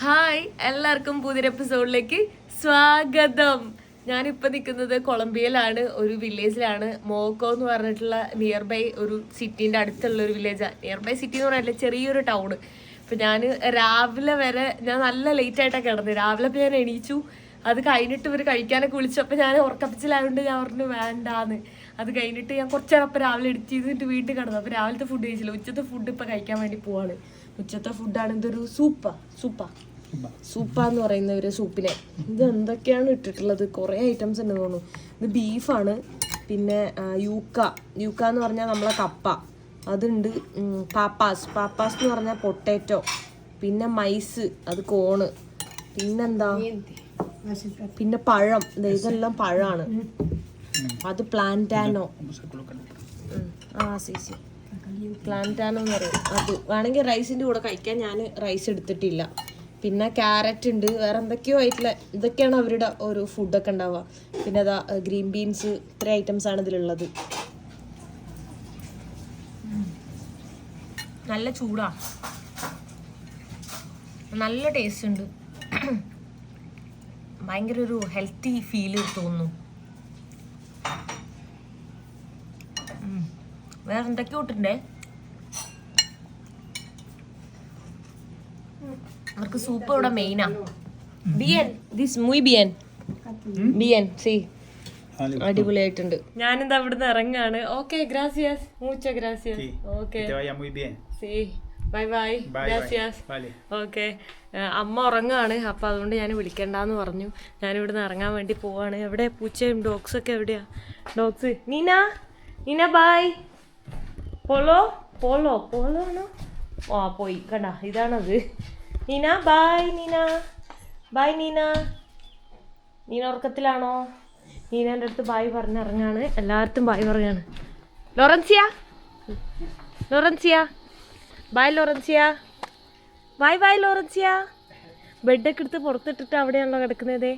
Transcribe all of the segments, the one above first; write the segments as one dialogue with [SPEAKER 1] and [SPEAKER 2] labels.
[SPEAKER 1] Hi എല്ലാവർക്കും പുതിയൊരു എപ്പിസോഡിലേക്ക് സ്വാഗതം. ഞാനിപ്പോൾ നിൽക്കുന്നത് കൊളംബിയയിലാണ് ഒരു വില്ലേജിലാണ്. മോക്കോ എന്ന് പറഞ്ഞിട്ടുള്ള നിയർ ബൈ ഒരു സിറ്റീന്റെ അടുത്തുള്ള ഒരു വില്ലേജാണ് നിയർ ബൈ സിറ്റി എന്ന് പറഞ്ഞാൽ ചെറിയൊരു ടൗൺ ഇപ്പം ഞാൻ രാവിലെ വരെ ഞാൻ നല്ല ലേറ്റ് ആയിട്ടാണ് കിടന്നത് രാവിലെ ഞാൻ എണീച്ചു. അത് കഴിഞ്ഞിട്ട് ഇവർ കഴിക്കാനൊക്കെ വിളിച്ചു. അപ്പം ഞാൻ ഉറക്കപ്പിച്ചിലായതുകൊണ്ട് ഞാൻ പറഞ്ഞു വേണ്ടാന്ന്. അത് കഴിഞ്ഞിട്ട് ഞാൻ കുറച്ച് നേരം അപ്പം രാവിലെ എഡിറ്റ് ചെയ്തിട്ട് വീട്ടിൽ കിടന്നു. അപ്പോൾ രാവിലത്തെ ഫുഡ് കഴിച്ചില്ല. ഉച്ചത്തെ ഫുഡ് ഇപ്പം കഴിക്കാൻ വേണ്ടി പോവാണ്. ഉച്ചത്തെ ഫുഡാണ് എന്തൊരു സൂപ്പ സൂപ്പാ സൂപ്പ എന്ന് പറയുന്ന ഒരു സൂപ്പിനെ. ഇത് എന്തൊക്കെയാണ് ഇട്ടിട്ടുള്ളത്? കുറേ ഐറ്റംസ് ഉണ്ട് തോന്നുന്നു. ഇത് ബീഫാണ് പിന്നെ യൂക്ക യൂക്ക എന്ന് പറഞ്ഞാൽ നമ്മളെ കപ്പ. അതുണ്ട് പാപ്പാസ് പാപ്പാസ് എന്ന് പറഞ്ഞാൽ പൊട്ടേറ്റോ പിന്നെ മൈസ്. അത് കോണ് പിന്നെന്താ? പിന്നെ പഴം. ഇതെല്ലാം പഴമാണ് അത് പ്ലാന്റാനോ ആ സി സി. പ്ലാന്റാനോ എന്ന് പറയും. അത്. വേണമെങ്കിൽ റൈസിന്റെ കൂടെ കഴിക്കാൻ ഞാൻ റൈസ് എടുത്തിട്ടില്ല. പിന്നെ ക്യാരറ്റ് ഉണ്ട് വേറെ എന്തൊക്കെയോ ആയിട്ടുള്ള ഇതൊക്കെയാണ് അവരുടെ ഒരു ഫുഡൊക്കെ ഉണ്ടാവുക. പിന്നെ അതാ ഗ്രീൻ ബീൻസ് ഇത്ര ഐറ്റംസ് ആണ് ഇതിലുള്ളത്. നല്ല ചൂടാ. നല്ല ടേസ്റ്റ് ഉണ്ട്. ഭയങ്കര ഒരു ഹെൽത്തി ഫീൽ തോന്നുന്നു. വേറെ എന്തൊക്കെയോ അവർക്ക് സൂപ്പ് ഇവിടെ മെയിനാ ബിയൻ ദിസ് മുയ് ബിയൻ ബിയൻ സി അടിപൊളിയായിട്ടുണ്ട്. ഞാനിത് അവിടുന്ന് ഇറങ്ങാണ്. ഓക്കെ ഗ്രാസിയാസ് മൂച്ച ഗ്രാസിയാസ് ഓക്കെ. സി ബൈ ബൈ ഗ്രാസിയാസ് ഓക്കെ അമ്മ ഉറങ്ങാണ്. അപ്പൊ അതുകൊണ്ട് ഞാൻ വിളിക്കണ്ടെന്ന് പറഞ്ഞു. ഞാൻ ഇവിടുന്ന് ഇറങ്ങാൻ വേണ്ടി പോവാണ്. എവിടെ? പൂച്ചയും ഡോഗ്സ് ഒക്കെ എവിടെയാ? Dogs Nina? Nina bye Polo Polo Polo ആണോ? ആ പോയി. കണ്ട ഇതാണത്. Nina bye Nina bye Nina Nina ഉറക്കത്തിലാണോ? നീനന്റെ അടുത്ത് ബായ് പറഞ്ഞിറങ്ങാണ്. എല്ലായിടത്തും ബായ് പറയാണ്. Lorenzia? Lorenzia? Bye Lorenzia. Bye bye Lorenzia. ബെഡൊക്കെ എടുത്ത് പുറത്തിട്ടിട്ട് അവിടെയാണല്ലോ കിടക്കുന്നത്.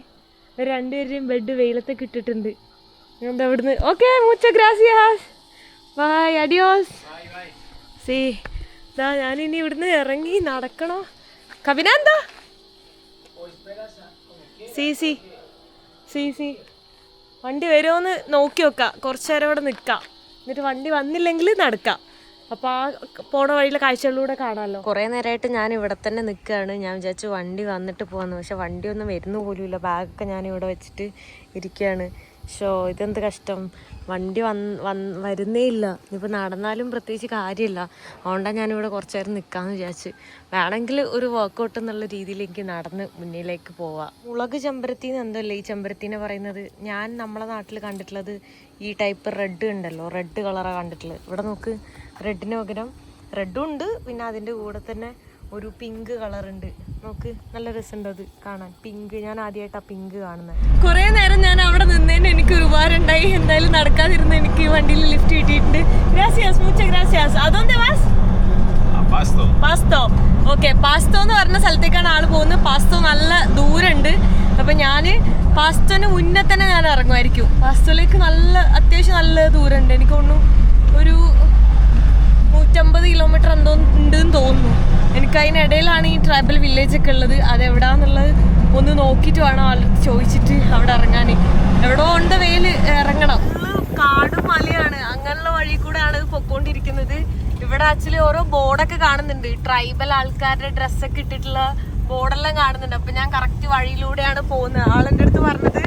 [SPEAKER 1] രണ്ടുപേരെയും ബെഡ് വെയിലത്തൊക്കെ ഇട്ടിട്ടുണ്ട്. എന്താ അവിടുന്ന് ഓക്കെ മുച്ച ഗ്രാസിയാസ്. ബായ് അഡിയോസ് സി ഞാനിനി ഇവിടുന്ന് ഇറങ്ങി നടക്കണോ? എന്താ സി സി സി സി വണ്ടി വരുമോന്ന് നോക്കി നോക്കാം കുറച്ച് നേരം ഇവിടെ നിൽക്കാം എന്നിട്ട് വണ്ടി വന്നില്ലെങ്കിൽ നടക്കാം. അപ്പോൾ ആ പോണ വഴിയിലെ കാഴ്ചകളിലൂടെ കാണാമല്ലോ കുറേ നേരമായിട്ട് ഞാൻ ഇവിടെ തന്നെ നിൽക്കുകയാണ് ഞാൻ വിചാരിച്ചു വണ്ടി വന്നിട്ട് പോകാമെന്ന് പക്ഷെ വണ്ടിയൊന്നും വരുന്ന പോലുമില്ല. ബാഗൊക്കെ ഞാൻ ഇവിടെ വെച്ചിട്ട് ഇരിക്കുകയാണ് ഷോ ഇതെന്ത് കഷ്ടം? വണ്ടി വന്ന് വരുന്നേ ഇല്ല. ഇനിയിപ്പോൾ നടന്നാലും പ്രത്യേകിച്ച് കാര്യമില്ല. അതുകൊണ്ടാണ് ഞാനിവിടെ കുറച്ച് നേരം നിൽക്കാമെന്ന് വിചാരിച്ച്. വേണമെങ്കിൽ ഒരു വർക്കൗട്ട് എന്നുള്ള രീതിയിലേക്ക് നടന്ന് മുന്നിലേക്ക് പോവാം. മുളക് ചെമ്പരത്തി എന്ന് എന്തല്ലേ ഈ ചെമ്പരത്തിനെ പറയുന്നത്? ഞാൻ നമ്മളെ നാട്ടിൽ കണ്ടിട്ടുള്ളത് ഈ ടൈപ്പ് റെഡ് ഉണ്ടല്ലോ. റെഡ് കളറാണ് കണ്ടിട്ടുള്ളത്. ഇവിടെ നോക്ക്. റെഡിന് പകരം റെഡും ഉണ്ട്. പിന്നെ അതിന്റെ കൂടെ തന്നെ ഒരു പിങ്ക് കളർ ഉണ്ട്. നോക്ക് നല്ല രസമുണ്ട് അത് കാണാൻ. പിങ്ക് ഞാൻ ആദ്യമായിട്ടാ പിങ്ക് കാണുന്നത് കുറെ നേരം ഞാൻ അവിടെ നിന്നതിന് എനിക്ക് ഒരുപാടുണ്ടായി എന്തായാലും നടക്കാതിരുന്ന് എനിക്ക് വണ്ടിയിൽ ലിഫ്റ്റ് കിട്ടിയിട്ടുണ്ട്. ഗ്രാസിയാസ് മുച്ച ഗ്രാസിയാസ് അതൊന്നേ വാസ്
[SPEAKER 2] A pasto.
[SPEAKER 1] പാസ്തോ ഓക്കെ പാസ്തോ എന്ന് പറഞ്ഞ സ്ഥലത്തേക്കാണ് ആൾ പോകുന്നത്. പാസ്തോ നല്ല ദൂരമുണ്ട്. അപ്പൊ ഞാൻ പാസ്തോന് മുന്നേ തന്നെ ഞാൻ ഇറങ്ങുമായിരിക്കും. പാസ്തോയിലേക്ക് നല്ല അത്യാവശ്യം നല്ല ദൂരമുണ്ട്. എനിക്ക് തോന്നുന്നു ഒരു നൂറ്റമ്പത് കിലോമീറ്റർ എന്തോ ഉണ്ടെന്ന് തോന്നുന്നു. എനിക്ക് അതിനിടയിലാണ് ഈ ട്രൈബൽ വില്ലേജ് ഒക്കെ ഉള്ളത്. അത് എവിടാന്നുള്ളത് ഒന്ന് നോക്കിയിട്ട് വേണം ആൾ ചോദിച്ചിട്ട് അവിടെ ഇറങ്ങാൻ എവിടോ ഉണ്ട് വെയിൽ ഇറങ്ങണം. കാടും മലയാണ്. അങ്ങനെയുള്ള വഴി കൂടെയാണ് പൊക്കോണ്ടിരിക്കുന്നത് ഇവിടെ ആക്ച്വലി ഓരോ ബോർഡൊക്കെ കാണുന്നുണ്ട്. ട്രൈബൽ ആൾക്കാരുടെ ഡ്രസ്സൊക്കെ ഇട്ടിട്ടുള്ള ബോർഡെല്ലാം കാണുന്നുണ്ട്. അപ്പൊ ഞാൻ കറക്റ്റ് വഴിയിലൂടെയാണ് പോകുന്നത്. ആളെന്റെ അടുത്ത് പറഞ്ഞത്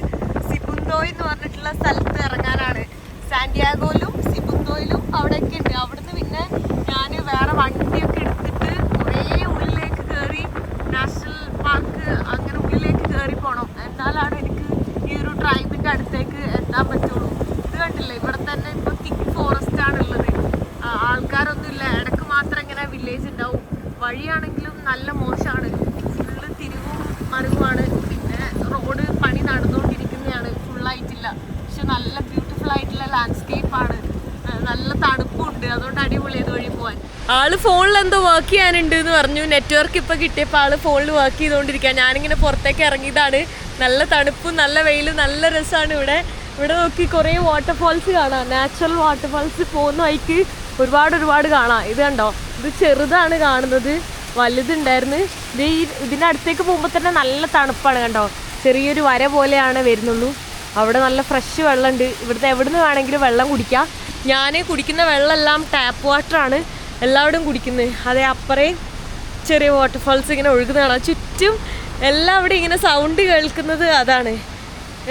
[SPEAKER 1] സിബുന്തോയ് എന്ന് പറഞ്ഞിട്ടുള്ള സ്ഥലത്ത് ഇറങ്ങാനാണ്. സാന്റിയാഗോയിലും സിബുന്തോയിലും അവിടെയൊക്കെ ഉണ്ട് അവിടുന്ന് പിന്നെ ഞാൻ വേറെ വണ്ടിയൊക്കെ എടുത്തിട്ട് കുറേ ഉള്ളിലേക്ക് കയറി നാഷണൽ പാർക്ക് അങ്ങനെ ഉള്ളിലേക്ക് കയറി പോകണം എന്നാലാണ് എനിക്ക് ഈ ഒരു ട്രൈബിന്റെ അടുത്തേക്ക് എത്താൻ പറ്റുള്ളൂ ഇത് കണ്ടില്ലേ ഇവിടെ തന്നെ ഇപ്പൊ തിക്ക് ഫോറസ്റ്റ് ആണ് ഉള്ളത് ആ, ആൾക്കാരൊന്നും ഇല്ല ഇടയ്ക്ക് മാത്രം ഇങ്ങനെ വില്ലേജ് ഉണ്ടാവും വഴിയാണെങ്കിലും നല്ല മോശമാണ് ഫുള്ള് തിരിവും മറിവുമാണ് പിന്നെ റോഡ് പണി നടന്നുകൊണ്ടിരിക്കുന്നതാണ് ഫുള്ളായിട്ടില്ല പക്ഷെ നല്ല ബ്യൂട്ടിഫുൾ ആയിട്ടുള്ള ലാൻഡ്സ്കേപ്പ് ആണ് ആ, നല്ല തണുപ്പുണ്ട് അതുകൊണ്ട് അടിപൊളി ഇത് വഴി പോവാൻ ആൾ എന്തോ വർക്ക് ചെയ്യാനുണ്ട് എന്ന് പറഞ്ഞു. നെറ്റ്വർക്ക് ഇപ്പൊ കിട്ടിയപ്പോൾ ആൾ ഫോണിൽ വർക്ക് ചെയ്തുകൊണ്ടിരിക്കുക ഞാനിങ്ങനെ പുറത്തേക്ക് ഇറങ്ങിയതാണ്. നല്ല തണുപ്പും നല്ല വെയിലും നല്ല രസമാണ് ഇവിടെ. ഇവിടെ നോക്കി കുറേ വാട്ടർഫോൾസ് കാണാം. നാച്ചുറൽ വാട്ടർഫാൾസ് പോകുന്ന വഴിക്ക് ഒരുപാട് ഒരുപാട് കാണാം. ഇത് കണ്ടോ? ഇത് ചെറുതാണ് കാണുന്നത്. വലുതുണ്ടായിരുന്നു. ഇത് ഈ ഇതിന്റെ അടുത്തേക്ക് പോകുമ്പോൾ തന്നെ നല്ല തണുപ്പാണ് കണ്ടോ? ചെറിയൊരു വര പോലെയാണ് വരുന്നുള്ളൂ. അവിടെ നല്ല ഫ്രഷ് വെള്ളമുണ്ട്. ഇവിടുത്തെ എവിടെ നിന്ന് വേണമെങ്കിലും വെള്ളം കുടിക്കാം. ഞാൻ കുടിക്കുന്ന വെള്ളമെല്ലാം ടാപ്പ് വാട്ടറാണ് എല്ലാവരും കുടിക്കുന്നത് അതേ അപ്പറേ ചെറിയ വാട്ടർഫാൾസ് ഇങ്ങനെ ഒഴുകുന്ന കാണാം ചുറ്റും എല്ലാവരും ഇങ്ങനെ സൗണ്ട് കേൾക്കുന്നത് അതാണ്.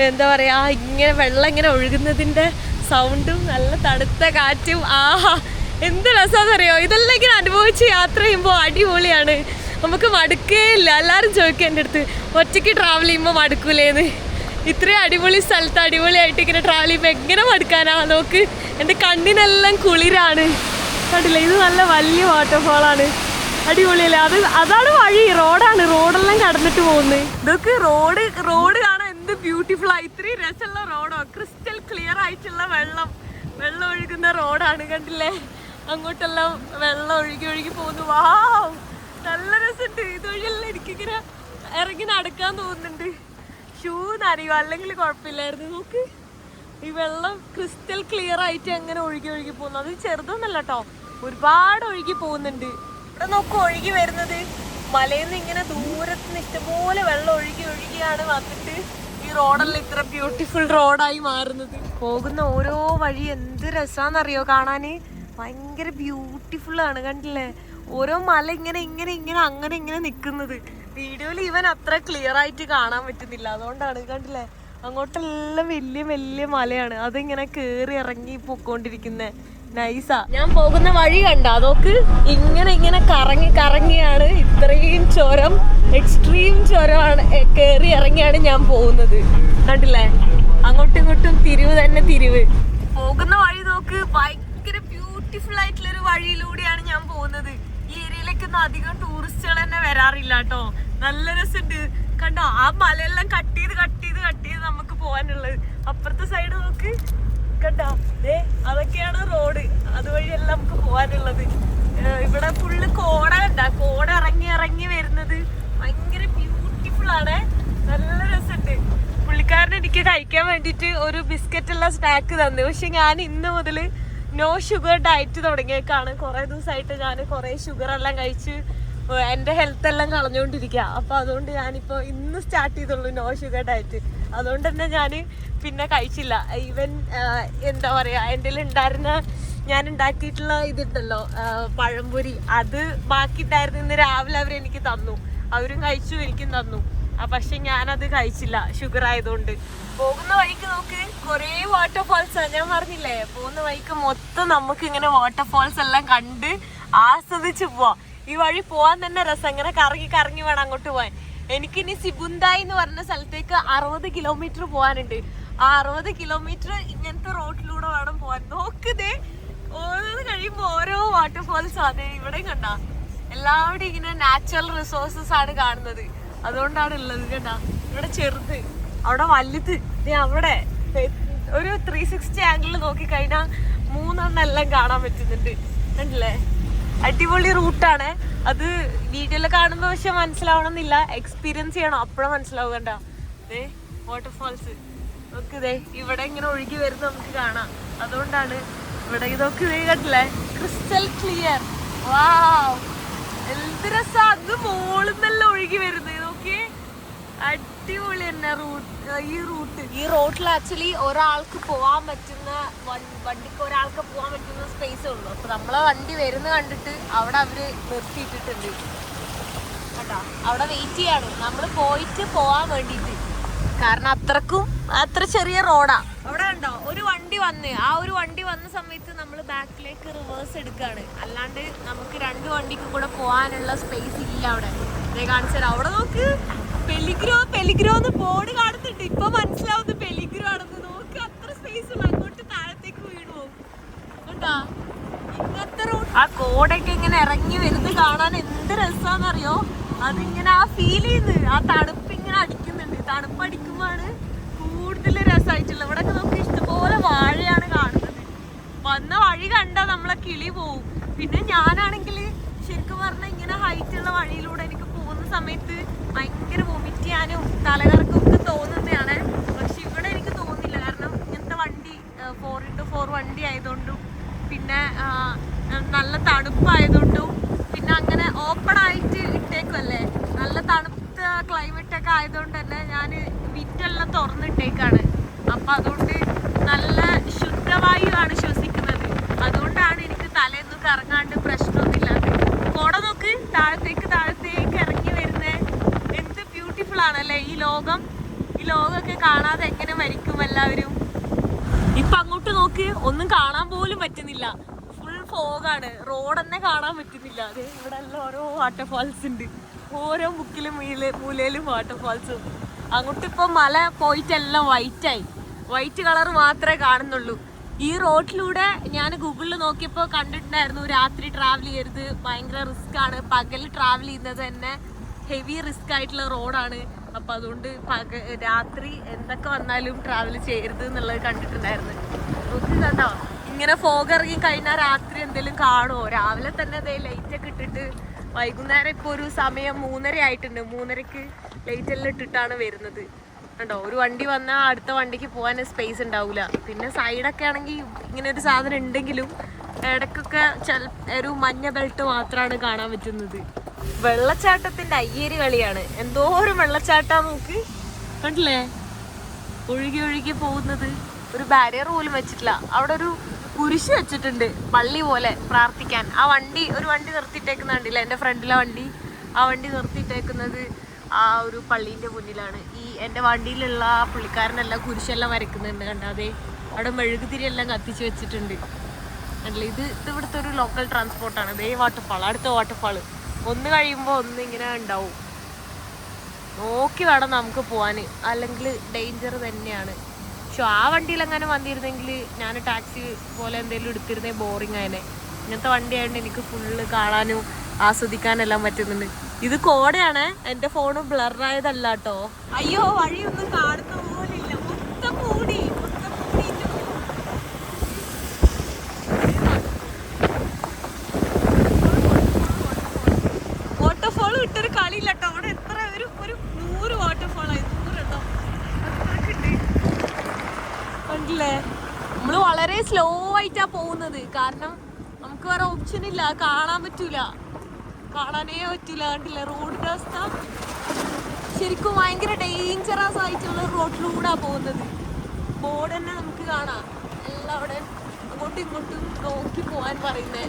[SPEAKER 1] എന്താ പറയുക ഇങ്ങനെ വെള്ളം ഇങ്ങനെ ഒഴുകുന്നതിന്റെ സൗണ്ടും നല്ല തണുത്ത കാറ്റും. ആഹാ എന്ത് രസമാണെന്നറിയോ ഇതെല്ലാം ഇങ്ങനെ അനുഭവിച്ച് യാത്ര ചെയ്യുമ്പോൾ അടിപൊളിയാണ്. നമുക്ക് മടുക്കേ ഇല്ല. എല്ലാവരും ചോദിക്കുക എന്റെ അടുത്ത് ഒറ്റയ്ക്ക് ട്രാവൽ ചെയ്യുമ്പോൾ മടുക്കൂലേന്ന്? ഇത്രയും അടിപൊളി സ്ഥലത്ത് അടിപൊളിയായിട്ട് ഇങ്ങനെ ട്രാവൽ ചെയ്യുമ്പോൾ എങ്ങനെ മടുക്കാനാ? നോക്ക് എന്റെ കണ്ണിനെല്ലാം കുളിരാണ്. കണ്ടില്ലേ? ഇത് നല്ല വലിയ വാട്ടർഫാളാണ് അടിപൊളിയല്ലേ? അത് അതാണ് വഴി. റോഡാണ്. റോഡെല്ലാം കടന്നിട്ട് പോകുന്നത് ഇതൊക്കെ റോഡ് റോഡ് കാണാൻ എന്ത് ബ്യൂട്ടിഫുൾ ആയി ഇത്രയും രസമുള്ള റോഡോ ക്രിസ്റ്റൽ ക്ലിയർ ആയിട്ടുള്ള വെള്ളം. വെള്ളം ഒഴുകുന്ന റോഡാണ് കണ്ടില്ലേ? അങ്ങോട്ടെല്ലാം വെള്ളം ഒഴുകി ഒഴുകി പോകുന്നു. വാ നല്ല രസമുണ്ട്. ഇതുവഴിയെല്ലാം എനിക്കിങ്ങനെ ഇറങ്ങി നടക്കാൻ തോന്നുന്നുണ്ട്. ഷൂ നനയോ? അല്ലെങ്കിൽ കുഴപ്പമില്ലായിരുന്നു. നോക്ക്. ഈ വെള്ളം ക്രിസ്റ്റൽ ക്ലിയർ ആയിട്ട് അങ്ങനെ ഒഴുകി ഒഴുകി പോകുന്നു. അത് ചെറുതൊന്നല്ല കേട്ടോ ഒരുപാട് ഒഴുകി പോകുന്നുണ്ട്. ഇവിടെ നോക്കൂ ഒഴുകി വരുന്നത്. മലയിൽ നിന്ന് ഇങ്ങനെ ദൂരത്ത് നിന്ന് ഇഷ്ടംപോലെ വെള്ളം ഒഴുകി ഒഴുകിയാണ് വന്നിട്ട് ഈ റോഡല്ല ഇത്ര ബ്യൂട്ടിഫുൾ റോഡായി മാറുന്നത്. പോകുന്ന ഓരോ വഴി എന്ത് രസാന്നറിയോ കാണാന്? ഭയങ്കര ബ്യൂട്ടിഫുൾ ആണ് കണ്ടില്ലേ? ഓരോ മല ഇങ്ങനെ ഇങ്ങനെ ഇങ്ങനെ അങ്ങനെ ഇങ്ങനെ നിൽക്കുന്നത് വീഡിയോയിൽ ഇവൻ അത്ര ക്ലിയർ ആയിട്ട് കാണാൻ പറ്റുന്നില്ല. അതുകൊണ്ടാണ് കണ്ടില്ലേ? അങ്ങോട്ടെല്ലാം വലിയ വലിയ മലയാണ്. അതിങ്ങനെ കേറി ഇറങ്ങി പൊക്കോണ്ടിരിക്കുന്നേ. നൈസാ ഞാൻ പോകുന്ന വഴി കണ്ട? അതൊക്കെ ഇങ്ങനെ ഇങ്ങനെ കറങ്ങി കറങ്ങിയാണ്. ഇത്രയും ചുരം എക്സ്ട്രീം ചുരമാണ്. കയറി ഇറങ്ങിയാണ് ഞാൻ പോകുന്നത്. കണ്ടില്ലേ? അങ്ങോട്ടും ഇങ്ങോട്ടും തിരിവ് തന്നെ തിരിവ്. പോകുന്ന വഴി നോക്ക്. ഭയങ്കര ബ്യൂട്ടിഫുൾ ആയിട്ടുള്ള ഒരു വഴിയിലൂടെയാണ് ഞാൻ പോകുന്നത്. ഈ ഏരിയയിലേക്കൊന്നും അധികം ടൂറിസ്റ്റുകൾ തന്നെ വരാറില്ല കേട്ടോ. നല്ല രസമുണ്ട് കണ്ടോ? ആ മലയെല്ലാം കട്ട് ചെയ്ത് കട്ട് ചെയ്ത് കട്ട് ചെയ്ത് നമുക്ക് പോകാനുള്ളത്. അപ്പുറത്തെ സൈഡ് നോക്ക്. കണ്ടോ? ഏ അതൊക്കെയാണ് റോഡ്. അതുവഴിയെല്ലാം നമുക്ക് പോകാനുള്ളത് ഏഹ് ഇവിടെ ഫുള്ള് കോട കണ്ട? കോട ഇറങ്ങി ഇറങ്ങി വരുന്നത് ഭയങ്കര ബ്യൂട്ടിഫുൾ ആണ്. നല്ല രസമുണ്ട്. പുള്ളിക്കാരൻ എനിക്ക് കഴിക്കാൻ വേണ്ടിട്ട് ഒരു ബിസ്ക്കറ്റ് ഉള്ള സ്നാക്ക് തന്നു. പക്ഷെ ഞാൻ ഇന്ന് മുതൽ നോ ഷുഗർ ഡയറ്റ് തുടങ്ങിയേക്കാണ്. കുറേ ദിവസമായിട്ട് ഞാൻ കുറേ ഷുഗർ എല്ലാം കഴിച്ച് എന്റെ ഹെൽത്ത് എല്ലാം കളഞ്ഞുകൊണ്ടിരിക്കുക. അപ്പോൾ അതുകൊണ്ട് ഞാനിപ്പോൾ ഇന്ന് സ്റ്റാർട്ട് ചെയ്തുള്ളൂ നോ ഷുഗർ ഡയറ്റ് അതുകൊണ്ട് തന്നെ ഞാൻ പിന്നെ കഴിച്ചില്ല. ഈവൻ എന്താ പറയുക എന്റെ ഉണ്ടായിരുന്ന ഞാൻ ഉണ്ടാക്കിയിട്ടുള്ള ഇതുണ്ടല്ലോ പഴംപൊരി. അത് ബാക്കി ഉണ്ടായിരുന്നു ഇന്ന് രാവിലെ അവർ എനിക്ക് തന്നു. അവരും കഴിച്ചു എനിക്കും തന്നു. പക്ഷെ ഞാനത് കഴിച്ചില്ല ഷുഗർ ആയതുകൊണ്ട്. പോകുന്ന വഴിക്ക് നോക്ക് കുറേ വാട്ടർഫാൾസ് ഞാൻ പറഞ്ഞില്ലേ? പോകുന്ന വഴിക്ക് മൊത്തം നമുക്ക് ഇങ്ങനെ വാട്ടർഫോൾസ് എല്ലാം കണ്ട് ആസ്വദിച്ച് പോവാം. ഈ വഴി പോവാൻ തന്നെ രസം. ഇങ്ങനെ കറങ്ങി കറങ്ങി വേണം അങ്ങോട്ട് പോവാൻ. എനിക്കിനി സിബുന്തായി എന്ന് പറഞ്ഞ സ്ഥലത്തേക്ക് അറുപത് കിലോമീറ്റർ പോകാനുണ്ട് ആ അറുപത് കിലോമീറ്റർ ഇങ്ങനത്തെ റോഡിലൂടെ വേണം പോവാൻ. നോക്കുതേ ഓരോന്ന് കഴിയുമ്പോ ഓരോ വാട്ടർഫോൾസ് അതെ ഇവിടെ കണ്ട. എല്ലാവരും ഇങ്ങനെ നാച്ചുറൽ റിസോഴ്സസ് ആണ് കാണുന്നത്. അതുകൊണ്ടാണ് ഉള്ളത് കണ്ട. ഇവിടെ ചെറുത് അവിടെ വലുത്. അവിടെ ഒരു ത്രീ സിക്സ്റ്റി ആംഗിളിൽ നോക്കി കഴിഞ്ഞാൽ മൂന്നെണ്ണം എല്ലാം കാണാൻ പറ്റുന്നുണ്ട്. കണ്ടില്ലേ? അടിപൊളി റൂട്ടാണ്. അത് വീഡിയോയിൽ കാണുന്ന പക്ഷെ മനസ്സിലാവണമെന്നില്ല. എക്സ്പീരിയൻസ് ചെയ്യണം. അപ്പോഴും മനസ്സിലാവുകണ്ട വാട്ടർഫാൾസ് നോക്ക് ഇതേ ഇവിടെ ഇങ്ങനെ ഒഴുകി വരുന്ന നമുക്ക് കാണാം. അതുകൊണ്ടാണ് ഇവിടെ ഇതൊക്കെ ഇതേ കണ്ടില്ലേ? ക്രിസ്റ്റൽ ക്ലിയർ വാവ് എന്ത് രസം. അത് മോളിൽ നിന്നെല്ലാം ഒഴുകി വരുന്നത്. നോക്കിയേ. അടിപൊളി തന്നെ റൂട്ട് ഈ റൂട്ട് ഈ റോട്ടിൽ ആക്ച്വലി ഒരാൾക്ക് പോവാൻ പറ്റുന്ന വണ്ടിക്ക് ഒരാൾക്ക് പോവാൻ പറ്റുന്ന സ്പേസ് ഉള്ളൂ. അപ്പൊ നമ്മളെ വണ്ടി വരുന്ന കണ്ടിട്ട് അവിടെ അവർ നിർത്തിയിട്ടിട്ടുണ്ട്. കണ്ടോ അവിടെ വെയിറ്റ് ചെയ്യാണ്. നമ്മൾ പോയിട്ട് പോവാൻ വേണ്ടിയിട്ട്. കാരണം അത്രക്കും അത്ര ചെറിയ റോഡാ അവിടെ ഉണ്ടോ ഒരു വണ്ടി വന്ന്. ആ ഒരു വണ്ടി വന്ന സമയത്ത് നമ്മൾ ബാക്കിലേക്ക് റിവേഴ്സ് എടുക്കുകയാണ് അല്ലാണ്ട് നമുക്ക് രണ്ട് വണ്ടിക്കും കൂടെ പോകാനുള്ള സ്പേസ് ഇല്ല അവിടെ. ദേ കാണിച്ചുതരാം. അവിടെ നോക്ക്. പെലിഗ്രോ പെലിഗ്രോ എന്ന് ബോർഡ് കാണുന്നുണ്ട്. ഇപ്പൊ മനസ്സിലാവുന്നത് പെലിഗ്രോ ആണെന്ന്. നോക്ക് അത്ര സ്പേസ് ഉള്ളു അങ്ങോട്ട് താഴത്തേക്ക് വീണു. കേട്ടാ ഇങ്ങനത്തെ റോഡ് ആ കോടൊക്കെ ഇങ്ങനെ ഇറങ്ങി വരുന്നത് കാണാൻ എന്ത് രസാന്നറിയോ? അതിങ്ങനെ ആ ഫീൽ ചെയ്യുന്നത് ആ തണുപ്പ് ഇങ്ങനെ അടിക്കുന്നുണ്ട്. തണുപ്പ് അടിക്കുമ്പോഴാണ് കൂടുതൽ രസമായിട്ടുള്ളത് ഇവിടെ നമുക്ക് ഇഷ്ടംപോലെ വാഴയാണ് കാണുന്നത്. വന്ന വഴി കണ്ടാ നമ്മളെ കിളി പോവും. പിന്നെ ഞാനാണെങ്കിൽ ശരിക്കും പറഞ്ഞാൽ ഇങ്ങനെ ഹൈറ്റ് ഉള്ള വഴിയിലൂടെ എനിക്ക് സമയത്ത് ഭയങ്കര വോമിറ്റ് ചെയ്യാനും തലകറക്കും ഒക്കെ തോന്നുന്നതാണ്. പക്ഷെ ഇവിടെ എനിക്ക് തോന്നില്ല കാരണം ഇങ്ങനത്തെ വണ്ടി ഫോർ ഇന്റു ഫോർ വണ്ടി ആയതുകൊണ്ടും പിന്നെ നല്ല തണുപ്പായതുകൊണ്ടും പിന്നെ അങ്ങനെ ഓപ്പൺ ആയിട്ട് ഇട്ടേക്കുമല്ലേ നല്ല തണുത്ത ക്ലൈമറ്റ് ഒക്കെ ആയതുകൊണ്ട് തന്നെ ഞാൻ വിറ്റെല്ലാം തുറന്നിട്ടേക്കാണ് അപ്പം അതുകൊണ്ട് നല്ല ശുദ്ധവായുവാണ് ശ്വസിക്കുന്നത്. അതുകൊണ്ടാണ് എനിക്ക് തലേന്ന് കറങ്ങാണ്ട് പ്രശ്നം ലോകം. ഈ ലോകമൊക്കെ കാണാതെ എങ്ങനെ മരിക്കും എല്ലാവരും? ഇപ്പൊ അങ്ങോട്ട് നോക്ക് ഒന്നും കാണാൻ പോലും പറ്റുന്നില്ല. ഫുൾ ഫോഗാണ് റോഡ് തന്നെ കാണാൻ പറ്റുന്നില്ല. അതെ ഇവിടെ എല്ലാം ഓരോ വാട്ടർഫാൾസ് ഉണ്ട്. ഓരോ മുക്കിലും മീലെ മൂലയിലും വാട്ടർഫാൾസും അങ്ങോട്ട് ഇപ്പൊ മല പോയിട്ടെല്ലാം വൈറ്റ് ആയി. വൈറ്റ് കളർ മാത്രമേ കാണുന്നുള്ളൂ. ഈ റോഡിലൂടെ ഞാൻ ഗൂഗിളിൽ നോക്കിയപ്പോൾ കണ്ടിട്ടുണ്ടായിരുന്നു രാത്രി ട്രാവൽ ചെയ്യരുത് ഭയങ്കര റിസ്ക് ആണ്. പകൽ ട്രാവൽ ചെയ്യുന്നത് തന്നെ ഹെവി റിസ്ക് ആയിട്ടുള്ള റോഡാണ് അപ്പൊ അതുകൊണ്ട് രാത്രി എന്തൊക്കെ വന്നാലും ട്രാവൽ ചെയ്യരുത് എന്നുള്ളത് കണ്ടിട്ടുണ്ടായിരുന്നു. കണ്ടോ? ഇങ്ങനെ ഫോഗ് ഇറങ്ങി കഴിഞ്ഞാൽ രാത്രി എന്തെങ്കിലും കാണുമോ രാവിലെ തന്നെ അതേ ലൈറ്റ് ഒക്കെ ഇട്ടിട്ട് വൈകുന്നേരം ഇപ്പൊ ഒരു സമയം മൂന്നര ആയിട്ടുണ്ട്. മൂന്നരക്ക് ലൈറ്റ് എല്ലാം ഇട്ടിട്ടാണ് വരുന്നത്. കണ്ടോ? ഒരു വണ്ടി വന്നാൽ അടുത്ത വണ്ടിക്ക് പോകാൻ സ്പേസ് ഉണ്ടാവില്ല പിന്നെ സൈഡൊക്കെ ആണെങ്കിൽ ഇങ്ങനെ ഒരു സാധനം ഉണ്ടെങ്കിലും ഇടക്കൊക്കെ ചെല ഒരു മഞ്ഞ ബെൽറ്റ് മാത്രമാണ് കാണാൻ പറ്റുന്നത്. വെള്ളച്ചാട്ടത്തിന്റെ അയ്യേരി കളിയാണ്. എന്തോരം വെള്ളച്ചാട്ടാ നോക്ക്. കണ്ടില്ലേ? ഒഴുകി ഒഴുകി പോകുന്നത്. ഒരു ബാരിയർ പോലും വെച്ചിട്ടില്ല. അവിടെ ഒരു കുരിശ് വെച്ചിട്ടുണ്ട് പള്ളി പോലെ പ്രാർത്ഥിക്കാൻ. ആ വണ്ടി ഒരു വണ്ടി നിർത്തിയിട്ടേക്കുന്ന കണ്ടില്ല? എന്റെ ഫ്രണ്ടിലെ വണ്ടി. ആ വണ്ടി നിർത്തിയിട്ടേക്കുന്നത് ആ ഒരു പള്ളീന്റെ മുന്നിലാണ്. ഈ എന്റെ വണ്ടിയിലുള്ള പുള്ളിക്കാരനെല്ലാം കുരിശെല്ലാം വരയ്ക്കുന്നുണ്ട് കണ്ടാതെ. അവിടെ മെഴുകുതിരി എല്ലാം കത്തിച്ച് വെച്ചിട്ടുണ്ട്. അല്ല ഇത് ഇത് ഇവിടുത്തെ ഒരു ലോക്കൽ ട്രാൻസ്പോർട്ടാണ് ഇതേ വാട്ടർഫാൾ അടുത്ത വാട്ടർഫാൾ ഒന്ന് കഴിയുമ്പോൾ ഒന്ന് ഇങ്ങനെ ഉണ്ടാവും. നോക്കി വേണം നമുക്ക് പോവാൻ. അല്ലെങ്കിൽ ഡേഞ്ചർ തന്നെയാണ്. പക്ഷെ ആ വണ്ടിയിൽ എങ്ങനെ വന്നിരുന്നെങ്കിൽ ഞാൻ ടാക്സി പോലെ എന്തെങ്കിലും എടുത്തിരുന്നേ ബോറിങ് ആയനെ. ഇങ്ങനത്തെ വണ്ടി ആയതുകൊണ്ട് എനിക്ക് ഫുള്ള് കാണാനും ആസ്വദിക്കാനെല്ലാം പറ്റുന്നുണ്ട്. ഇത് കോടയാണ്. എന്റെ ഫോണ് ബ്ലർ കേട്ടോ അയ്യോ വഴിയൊന്നും കാണുന്ന പോലില്ല മൊത്തം മൂടി മൊത്തം മൂടിയിട്ട് വാട്ടർഫോൾ വിട്ടൊരു കളിയില്ല കേട്ടോ അവിടെ എത്ര ഒരു ഒരു നൂറ് വാട്ടർഫോളായി നൂറ് കേട്ടോ കണ്ടില്ലേ നമ്മൾ വളരെ സ്ലോ ആയിട്ടാ പോകുന്നത്. കാരണം നമുക്ക് വേറെ ഓപ്ഷൻ ഇല്ല. കാണാൻ പറ്റൂല. കാണാനേ പറ്റൂല. കണ്ടില്ല? റോഡിന്റെ അവസ്ഥ. ശരിക്കും ഭയങ്കര ഡേഞ്ചറസ് ആയിട്ടുള്ള റോഡിലൂടെ പോകുന്നത്. ബോർഡ് തന്നെ നമുക്ക് കാണാം. എല്ലാം അവിടെ അങ്ങോട്ടും ഇങ്ങോട്ടും നോക്കി പോവാൻ പറയുന്നേ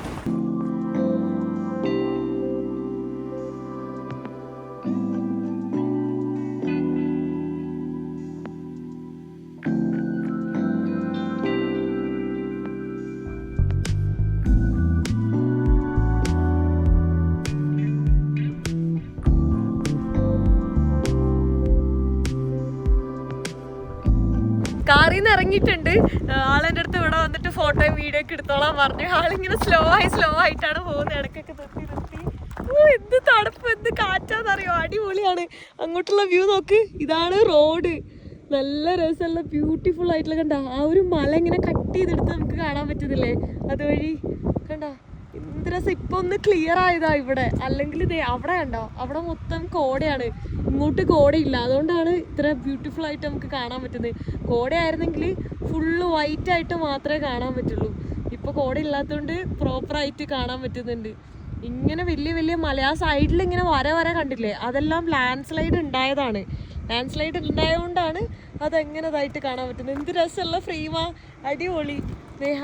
[SPEAKER 1] കാറിൽ നിന്ന് ഇറങ്ങിയിട്ടുണ്ട് ആളെന്റെ അടുത്ത് ഇവിടെ വന്നിട്ട് ഫോട്ടോയും വീഡിയോ ഒക്കെ എടുത്തോളാൻ പറഞ്ഞു. ആളിങ്ങനെ സ്ലോ ആയി സ്ലോ ആയിട്ടാണ് പോകുന്നത്. ഇടയ്ക്കൊക്കെ നിർത്തി നിർത്തി. ഓ എന്ത് തണുപ്പ് എന്ത് കാറ്റാന്നറിയോ? അടിപൊളിയാണ്. അങ്ങോട്ടുള്ള വ്യൂ നോക്ക്. ഇതാണ് റോഡ് നല്ല രസമുള്ള ബ്യൂട്ടിഫുൾ ആയിട്ടുള്ള കണ്ട ആ ഒരു മല ഇങ്ങനെ കട്ട് ചെയ്തെടുത്ത് നമുക്ക് കാണാൻ പറ്റുന്നില്ലേ? അതുവഴി കണ്ട എന്ത് രസം. ഇപ്പൊ ഒന്ന് ക്ലിയർ ആയതാ ഇവിടെ. അല്ലെങ്കിൽ ഇതേ അവിടെ കണ്ടോ? അവിടെ മൊത്തം കോടയാണ്. ഇങ്ങോട്ട് കോടയില്ല. അതുകൊണ്ടാണ് ഇത്ര ബ്യൂട്ടിഫുൾ ആയിട്ട് നമുക്ക് കാണാൻ പറ്റുന്നത്. കോടയായിരുന്നെങ്കിൽ ഫുള്ള് വൈറ്റ് ആയിട്ട് മാത്രമേ കാണാൻ പറ്റുള്ളൂ. ഇപ്പൊ കോട ഇല്ലാത്തതുകൊണ്ട് പ്രോപ്പർ ആയിട്ട് കാണാൻ പറ്റുന്നുണ്ട്. ഇങ്ങനെ വലിയ വലിയ മല ആ സൈഡിൽ ഇങ്ങനെ വര വര കണ്ടില്ലേ? അതെല്ലാം ലാൻഡ് സ്ലൈഡ് ഉണ്ടായതാണ്. ലാൻഡ് സ്ലൈഡ് ഉണ്ടായതുകൊണ്ടാണ് അതെങ്ങനെ ഇതായിട്ട് കാണാൻ പറ്റുന്നത്. എന്ത് രസമുള്ള ഫ്രീമാ അടിപൊളി.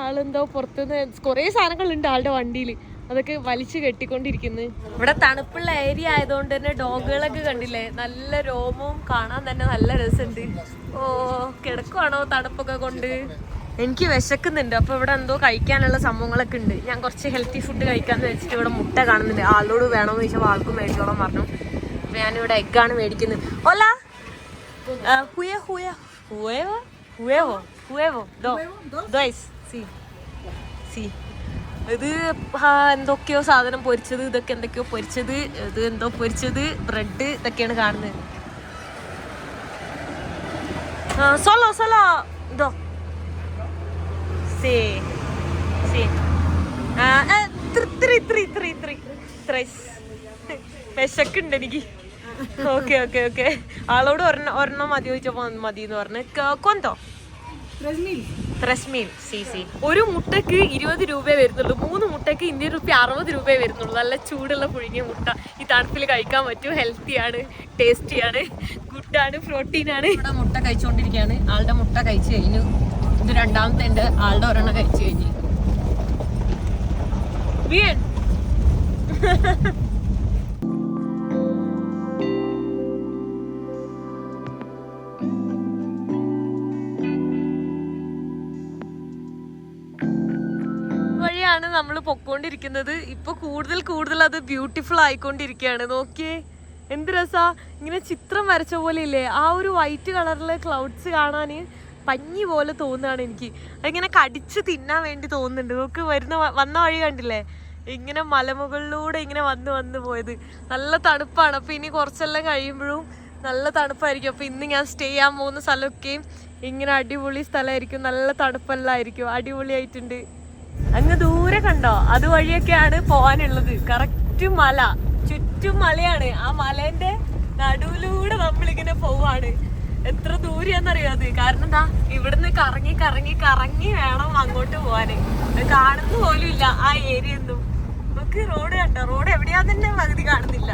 [SPEAKER 1] ആളെന്തോ പുറത്തുനിന്ന് കുറേ സാധനങ്ങളുണ്ട് ആളുടെ വണ്ടിയിൽ അതൊക്കെ വലിച്ചു കെട്ടിക്കൊണ്ടിരിക്കുന്നു. ഇവിടെ തണുപ്പുള്ള ഏരിയ ആയതുകൊണ്ട് തന്നെ ഡോഗുകളൊക്കെ കണ്ടില്ലേ? നല്ല രോമവും കാണാൻ തന്നെ നല്ല രസമുണ്ട്. ഓ കിടക്കുവാണോ തണുപ്പൊക്കെ കൊണ്ട്? എനിക്ക് വിശക്കുന്നുണ്ട്. അപ്പൊ ഇവിടെ എന്തോ കഴിക്കാനുള്ള സംഭവങ്ങളൊക്കെ ഉണ്ട്. ഞാൻ കുറച്ച് ഹെൽത്തി ഫുഡ് കഴിക്കാന്ന് വെച്ചിട്ട് ഇവിടെ മുട്ട കാണുന്നുണ്ട്. ആളോട് വേണമെന്ന് ചോദിച്ചാൽ ആൾക്കും മേടിച്ചോളാൻ പറഞ്ഞു. അപ്പൊ ഞാനിവിടെ എഗ്ഗാണ് മേടിക്കുന്നത്. ഓല! ഹുയ ഹുയ. ഹുവേവോ ഹുവേവോ ഹുവേവോ സി. സി. ഇത് എന്തൊക്കെയോ സാധനം പൊരിച്ചത് ഇതൊക്കെ എന്തൊക്കെയോ പൊരിച്ചത് ഇത് എന്തോ പൊരിച്ചത് ബ്രെഡ് ഇതൊക്കെയാണ് കാണുന്നത്. ത്രി ത്രി ത്രി ത്രൈസ് വിശക്കുണ്ട് എനിക്ക്. Okay okay okay. ആളോട് ഒരെണ്ണം ഒരെണ്ണം മതി ചോദിച്ചപ്പോൾ മതി എന്ന് പറഞ്ഞ് കൊന്തോ. ത്രസ്മീൽ സി സി ഒരു മുട്ടക്ക് ഇരുപത് രൂപയെ വരുന്നുള്ളൂ. മൂന്ന് മുട്ടക്ക് ഇന്ത്യൻ റുപ്പി അറുപത് രൂപയെ വരുന്നുള്ളൂ. നല്ല ചൂടുള്ള പുഴുങ്ങിയ മുട്ട. ഈ തണുപ്പിൽ കഴിക്കാൻ പറ്റും. ഹെൽത്തിയാണ് ടേസ്റ്റിയാണ് ഗുഡാണ് പ്രോട്ടീനാണ് ഇവിടെ മുട്ട കഴിച്ചുകൊണ്ടിരിക്കുകയാണ് ആളുടെ മുട്ട കഴിച്ചു കഴിഞ്ഞു. ഇത് രണ്ടാമത്തെ ഉണ്ട്. ആളുടെ ഒരെണ്ണം കഴിച്ചു കഴിഞ്ഞു. വീൺ നമ്മൾ പൊക്കോണ്ടിരിക്കുന്നത് ഇപ്പൊ കൂടുതൽ കൂടുതൽ അത് ബ്യൂട്ടിഫുൾ ആയിക്കൊണ്ടിരിക്കുകയാണ്. നോക്കിയേ എന്ത് രസാ? ഇങ്ങനെ ചിത്രം വരച്ച പോലെ ഇല്ലേ? ആ ഒരു വൈറ്റ് കളറിലെ ക്ലൗഡ്സ് കാണാൻ പഞ്ഞി പോലെ തോന്നുകയാണ് എനിക്ക്. അതിങ്ങനെ കടിച്ച് തിന്നാൻ വേണ്ടി തോന്നുന്നുണ്ട്. നോക്ക് വരുന്ന വന്ന വഴി കണ്ടില്ലേ? ഇങ്ങനെ മലമുകളിലൂടെ ഇങ്ങനെ വന്ന് വന്ന് പോയത്. നല്ല തണുപ്പാണ്. അപ്പൊ ഇനി കുറച്ചെല്ലാം കഴിയുമ്പോഴും നല്ല തണുപ്പായിരിക്കും. അപ്പൊ ഇന്ന് ഞാൻ സ്റ്റേ ചെയ്യാൻ പോകുന്ന സ്ഥലമൊക്കെയും ഇങ്ങനെ അടിപൊളി സ്ഥലമായിരിക്കും. നല്ല തണുപ്പെല്ലാം ആയിരിക്കും. അടിപൊളിയായിട്ടുണ്ട്. അങ്ങ് ദൂരെ കണ്ടോ? അതുവഴിയൊക്കെയാണ് പോവാനുള്ളത് കറക്റ്റ് മല. ചുറ്റും മലയാണ്. ആ മലേന്റെ നടുവിലൂടെ നമ്മളിങ്ങനെ പോവാണ്. എത്ര ദൂരെയാന്നറിയോ അത്? കാരണം എന്താ? ഇവിടുന്ന് കറങ്ങി കറങ്ങി കറങ്ങി വേണം അങ്ങോട്ട് പോവാന്. കാണുന്ന പോലും ഇല്ല ആ ഏരിയ ഒന്നും. നമുക്ക് റോഡ് കണ്ടോ? റോഡ് എവിടെയാ തന്നെ പകുതി കാണുന്നില്ല.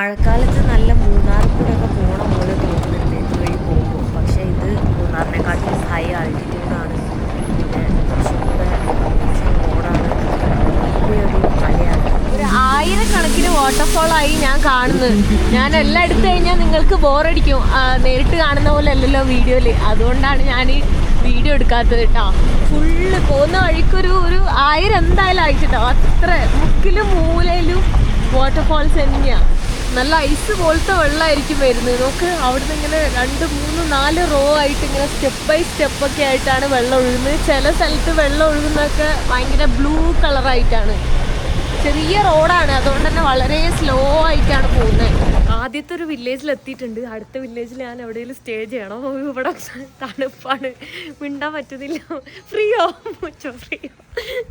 [SPEAKER 3] മഴക്കാലത്ത് നല്ല മൂന്നാർ കൂടെ ഒക്കെ പോണ പോലെ തോന്നുന്നുണ്ട് ഇതുവഴി പോകുമ്പോൾ. പക്ഷേ ഇത് മൂന്നാറിനെക്കാട്ടിലും ഹൈ ആൾട്ടിറ്റ്യൂഡാണ് പിന്നെ കുറച്ചുകൂടെ റോഡാണ് വലിയൊരു മലയാണ്.
[SPEAKER 1] ഒരു ആയിരക്കണക്കിന് വാട്ടർഫോൾ ആയി ഞാൻ കാണുന്നത് ഞാൻ എല്ലാം എടുത്തു കഴിഞ്ഞാൽ നിങ്ങൾക്ക് ബോറടിക്കും നേരിട്ട് കാണുന്ന പോലെ അല്ലല്ലോ വീഡിയോയിൽ. അതുകൊണ്ടാണ് ഞാൻ വീഡിയോ എടുക്കാത്തത് കേട്ടോ ഫുള്ള് പോകുന്ന വഴിക്കൊരു ഒരു ആയിരം എന്തായാലും ആയിട്ടോ അത്ര മുക്കിലും മൂലയിലും വാട്ടർഫോൾസ് തന്നെയാണ് നല്ല ഐസ് പോലത്തെ വെള്ളമായിരിക്കും വരുന്നത്. നമുക്ക് അവിടുന്ന് ഇങ്ങനെ രണ്ട് മൂന്ന് നാല് റോ ആയിട്ട് ഇങ്ങനെ സ്റ്റെപ്പ് ബൈ സ്റ്റെപ്പ് ഒക്കെ ആയിട്ടാണ് വെള്ളം ഒഴുകുന്നത്. ചില സ്ഥലത്ത് വെള്ളം ഒഴുകുന്നതൊക്കെ ഭയങ്കര ബ്ലൂ കളറായിട്ടാണ് ചെറിയ റോഡാണ് അതുകൊണ്ട് തന്നെ വളരെ സ്ലോ ആയിട്ടാണ് പോകുന്നത്. ആദ്യത്തെ ഒരു വില്ലേജിൽ എത്തിയിട്ടുണ്ട് അടുത്ത വില്ലേജിൽ ഞാൻ എവിടെയെങ്കിലും സ്റ്റേ ചെയ്യണം? ഇവിടെ തണുപ്പാണ്. മിണ്ടാൻ പറ്റുന്നില്ല. ഫ്രീയോ മുച്ചോ ഫ്രീയോ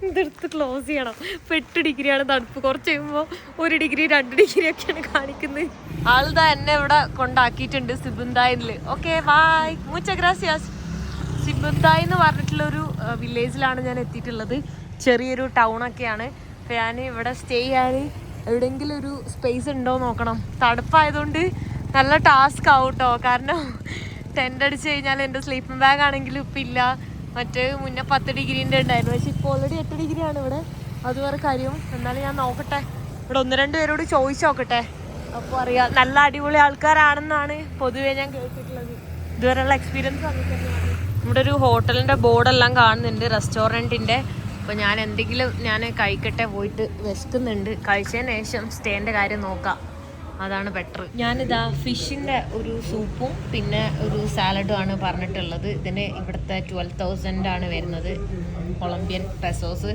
[SPEAKER 1] ഇതെടുത്ത് ക്ലോസ് ചെയ്യണം. ഇപ്പം എട്ട് ഡിഗ്രിയാണ് തണുപ്പ്. കുറച്ച് കഴിയുമ്പോൾ ഒരു ഡിഗ്രി രണ്ട് ഡിഗ്രി ഒക്കെയാണ് കാണിക്കുന്നത് ആൾതാ എന്നെ ഇവിടെ കൊണ്ടാക്കിയിട്ടുണ്ട് സിബുന്തായിൽ ഓക്കെ ബായ് മുച്ച ഗ്രാസിയാസ് സിബുന്തായ് എന്ന് പറഞ്ഞിട്ടുള്ള ഒരു വില്ലേജിലാണ് ഞാൻ എത്തിയിട്ടുള്ളത്. ചെറിയൊരു ടൗൺ ഒക്കെയാണ്. അപ്പോൾ ഞാൻ ഇവിടെ സ്റ്റേ ചെയ്യാൻ എവിടെയെങ്കിലും ഒരു സ്പേസ് ഉണ്ടോ നോക്കണം. തണുപ്പായതുകൊണ്ട് നല്ല ടാസ്ക് ആവും കേട്ടോ കാരണം ടെന്റ് അടിച്ച് കഴിഞ്ഞാൽ എന്റെ സ്ലീപ്പിംഗ് ബാഗ് ആണെങ്കിലും ഇപ്പം ഇല്ല. മറ്റേ മുന്നേ പത്ത് ഡിഗ്രീന്റെ ഉണ്ടായിരുന്നു. പക്ഷെ ഇപ്പോൾ ഓൾറെഡി എട്ട് ഡിഗ്രിയാണ് ഇവിടെ. അത് വേറെ കാര്യം. എന്നാലും ഞാൻ നോക്കട്ടെ. ഇവിടെ ഒന്ന് രണ്ട് പേരോട് ചോദിച്ചു നോക്കട്ടെ. അപ്പോൾ അറിയാം. നല്ല അടിപൊളി ആൾക്കാരാണെന്നാണ് പൊതുവേ ഞാൻ കേട്ടിട്ടുള്ളത്. ഇതുവരെയുള്ള എക്സ്പീരിയൻസ് അങ്ങനെ ഇവിടെ ഒരു ഹോട്ടലിന്റെ ബോർഡെല്ലാം കാണുന്നുണ്ട്. റെസ്റ്റോറന്റിന്റെ അപ്പോൾ ഞാൻ എന്തെങ്കിലും ഞാൻ കഴിക്കട്ടെ പോയിട്ട് വിശക്കുന്നുണ്ട്. കഴിച്ചതിന് ശേഷം സ്റ്റേന്റെ കാര്യം നോക്കാം. അതാണ് ബെറ്റർ ഞാനിതാ ഫിഷിന്റെ ഒരു സൂപ്പും പിന്നെ ഒരു സാലഡും ആണ് പറഞ്ഞിട്ടുള്ളത്. ഇതിന് ഇവിടുത്തെ ട്വൽവ് തൗസൻഡ് ആണ് വരുന്നത്. കൊളംബിയൻ പെസോസ്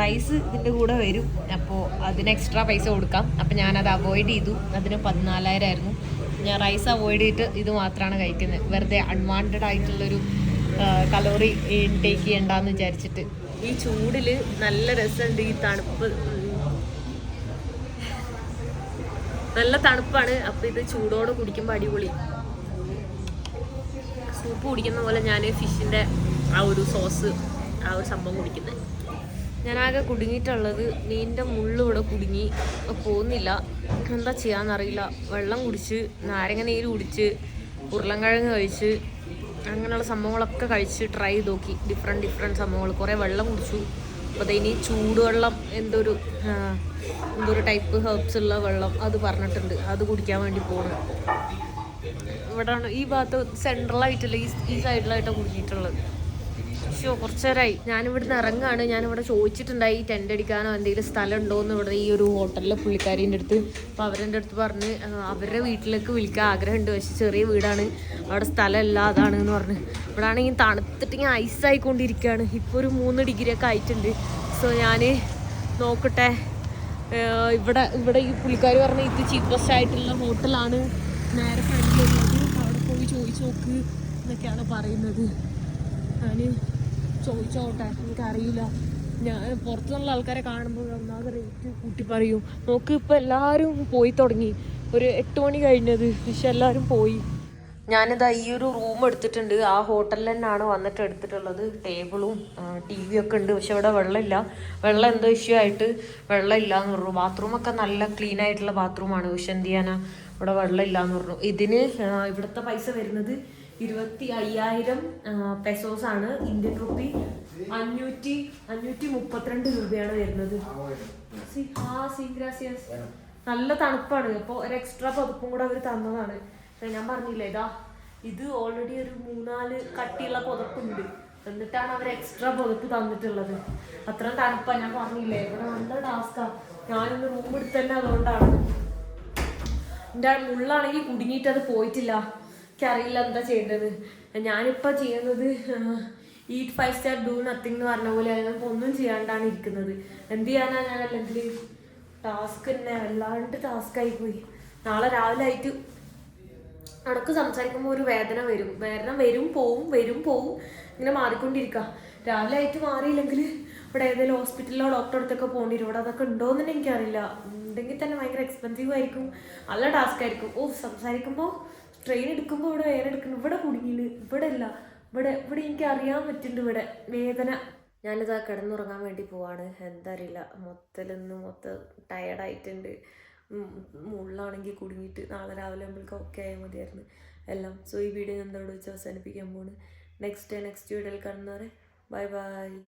[SPEAKER 1] റൈസ് ഇതിന്റെ കൂടെ വരും. അപ്പോൾ അതിന് എക്സ്ട്രാ പൈസ കൊടുക്കാം. അപ്പോൾ ഞാനത് അവോയ്ഡ് ചെയ്തു. അതിന് പതിനാലായിരം ആയിരുന്നു. ഞാൻ റൈസ് അവോയ്ഡ് ചെയ്തിട്ട് ഇത് മാത്രമാണ് കഴിക്കുന്നത്. വെറുതെ അൺവാണ്ടഡ് ആയിട്ടുള്ളൊരു കലോറി ഇൻടേക്ക് ചെയ്യണ്ടെന്ന് വിചാരിച്ചിട്ട്. ഈ ചൂടിൽ നല്ല രസമുണ്ട് ഈ തണുപ്പ്. നല്ല തണുപ്പാണ് അപ്പോൾ ഇത് ചൂടോടെ കുടിക്കുമ്പോൾ അടിപൊളി. സൂപ്പ് കുടിക്കുന്ന പോലെ ഞാൻ ഫിഷിന്റെ ആ ഒരു സോസ് ആ ഒരു സംഭവം കുടിക്കുന്നത് ഞാനാകെ കുടുങ്ങിയിട്ടുള്ളത് നീന്റെ മുള്ള് ഇവിടെ കുടുങ്ങി പോകുന്നില്ല. എന്താ ചെയ്യാന്നറിയില്ല. വെള്ളം കുടിച്ച് നാരങ്ങ നീര് കുടിച്ച് ഉരുളൻകിഴങ്ങ് കഴിച്ച് അങ്ങനെയുള്ള സംഭവങ്ങളൊക്കെ കഴിച്ച് ട്രൈ ചെയ്ത് നോക്കി. ഡിഫറെന്റ് ഡിഫറെന്റ് സംഭവങ്ങൾ. കുറേ വെള്ളം കുടിച്ചു. അപ്പോൾ ഇനി ചൂടുവെള്ളം എന്തൊരു എന്തൊരു ടൈപ്പ് ഹെർബ്സ് ഉള്ള വെള്ളം അത് പറഞ്ഞിട്ടുണ്ട്. അത് കുടിക്കാൻ വേണ്ടി പോകണം ഇവിടെയാണ് ഈ ഭാഗത്ത് സെൻട്രലായിട്ടല്ല ഈ ഈ സൈഡിലായിട്ടാണ് കുടിച്ചിട്ടുള്ളത് ഷോ കുറച്ചേരായി. ഞാനിവിടുന്ന് ഇറങ്ങാണ്. ഞാനിവിടെ ചോദിച്ചിട്ടുണ്ടായി ടെന്റ് അടിക്കാനോ എന്തെങ്കിലും സ്ഥലം ഉണ്ടോ എന്ന് ഇവിടെ ഈ ഒരു ഹോട്ടലിലെ പുള്ളിക്കാരീന്റെ അടുത്ത്. അപ്പോൾ അവരെന്റെ അടുത്ത് പറഞ്ഞ് അവരുടെ വീട്ടിലേക്ക് വിളിക്കാൻ ആഗ്രഹമുണ്ട്. പക്ഷേ ചെറിയ വീടാണ്. അവിടെ സ്ഥലമല്ല. അതാണ് എന്ന് പറഞ്ഞ്. ഇവിടെ ആണെങ്കിൽ തണുത്തിട്ട് ഇങ്ങനെ ഐസായിക്കൊണ്ടിരിക്കുകയാണ് ഇപ്പോൾ ഒരു മൂന്ന് ഡിഗ്രി ഒക്കെ ആയിട്ടുണ്ട്. സോ ഞാൻ നോക്കട്ടെ. ഇവിടെ ഇവിടെ ഈ പുള്ളിക്കാർ പറഞ്ഞ ഇത് ചീപ്പസ്റ്റ് ആയിട്ടുള്ള ഹോട്ടലാണ്. നേരെ ഫ്രണ്ടിലുള്ളത് അവിടെ പോയി ചോദിച്ചു നോക്ക് എന്നൊക്കെയാണ് പറയുന്നത്. ഞാൻ ചോദിച്ചോട്ടെ? എനിക്കറിയില്ല. ഞാൻ പുറത്തുനിന്നുള്ള ആൾക്കാരെ കാണുമ്പോൾ ഒന്നാമത് റേറ്റ് കൂട്ടി പറയും. നോക്ക് ഇപ്പം എല്ലാവരും പോയി തുടങ്ങി. ഒരു എട്ട് മണി കഴിഞ്ഞത്. പക്ഷെ എല്ലാവരും പോയി. ഞാനിതാ ഈ ഒരു റൂം എടുത്തിട്ടുണ്ട്. ആ ഹോട്ടലിൽ തന്നെയാണ് വന്നിട്ട് എടുത്തിട്ടുള്ളത്. ടേബിളും ടി വി ഒക്കെ ഉണ്ട്. പക്ഷെ ഇവിടെ വെള്ളമില്ല. വെള്ളം എന്തോ ഇഷ്യൂ ആയിട്ട് വെള്ളമില്ല എന്ന് പറഞ്ഞു. ബാത്റൂമൊക്കെ നല്ല ക്ലീൻ ആയിട്ടുള്ള ബാത്റൂമാണ് പക്ഷെ എന്ത് ചെയ്യാനാ? ഇവിടെ വെള്ളമില്ല എന്ന് പറഞ്ഞു. ഇതിന് ഇവിടുത്തെ പൈസ വരുന്നത് ഇരുപത്തി അയ്യായിരം പെസോസ് ആണ് ഇന്ത്യൻ റുപ്പി അഞ്ഞൂറ്റി അഞ്ഞൂറ്റി മുപ്പത്തിരണ്ട് രൂപയാണ് വരുന്നത്. നല്ല തണുപ്പാണ്. അപ്പോൾ ഒരു എക്സ്ട്രാ പതുപ്പും കൂടെ അവർ തന്നതാണ്. ഞാൻ പറഞ്ഞില്ലേ ഇതാ ഇത് ഓൾറെഡി ഒരു മൂന്നാൽ കട്ടിയുള്ള പുതപ്പുണ്ട്. എന്നിട്ടാണ് അവർ എക്സ്ട്രാ പുതപ്പ് തന്നിട്ടുള്ളത്. അത്ര തണുപ്പാ ഞാൻ പറഞ്ഞില്ലേ. ഇവിടെ നല്ല ടാസ്കാ ഞാനിന്ന് റൂം എടുത്തന്നെ അതുകൊണ്ടാണ്. എന്റെ മുള്ളാണെങ്കിൽ കുടുങ്ങിയിട്ട് അത് പോയിട്ടില്ല. എനിക്കറിയില്ല എന്താ ചെയ്യേണ്ടത്. ഞാനിപ്പോൾ ചെയ്യുന്നത് eat five star do nothing എന്ന് പറഞ്ഞ പോലെ ഞങ്ങൾക്ക് ഒന്നും ചെയ്യാണ്ടാണ് ഇരിക്കുന്നത്. എന്ത് ചെയ്യാനാ ഞാൻ അല്ലെങ്കിൽ ടാസ്ക് തന്നെ വല്ലാണ്ട് ടാസ്ക്കായി പോയി. നാളെ രാവിലെ ആയിട്ട് അടക്ക് സംസാരിക്കുമ്പോൾ ഒരു വേദന വരും. വേദന വരും പോവും വരും പോവും. ഇങ്ങനെ മാറിക്കൊണ്ടിരിക്കുക രാവിലെ ആയിട്ട് മാറിയില്ലെങ്കിൽ ഇവിടെ ഏതെങ്കിലും ഹോസ്പിറ്റലിലോ ഡോക്ടറെ അടുത്തൊക്കെ പോകേണ്ടി വരും ഇവിടെ അതൊക്കെ ഉണ്ടോയെന്ന് എനിക്കറിയില്ല. ഉണ്ടെങ്കിൽ തന്നെ ഭയങ്കര എക്സ്പെൻസീവ് ആയിരിക്കും. നല്ല ടാസ്ക് ആയിരിക്കും. ഓ സംസാരിക്കുമ്പോൾ ട്രെയിൻ എടുക്കുമ്പോൾ ഇവിടെ വേദന എടുക്കുന്നു. ഇവിടെ കുടുങ്ങിയില്ല. ഇവിടെ ഇല്ല. ഇവിടെ ഇവിടെ എനിക്ക് അറിയാൻ പറ്റുന്നുണ്ട് ഇവിടെ. വേദന. ഞാനിതാ കിടന്നുറങ്ങാൻ വേണ്ടി പോവാണ്. എന്താ അറിയില്ല മൊത്തത്തിലൊന്ന് മൊത്തം ടയർഡായിട്ടുണ്ട് മുള്ളാണെങ്കിൽ കുടുങ്ങിയിട്ട് നാളെ രാവിലെ ആകുമ്പോഴേക്കും ഒക്കെ ആയാൽ മതിയായിരുന്നു. എല്ലാം. സോ ഈ വീഡിയോ ഞാൻ എന്തോട് വെച്ച് അവസാനിപ്പിക്കാൻ പോണ് നെക്സ്റ്റ് നെക്സ്റ്റ് വീഡിയോയിൽ കാണുന്നവരെ. Bye bye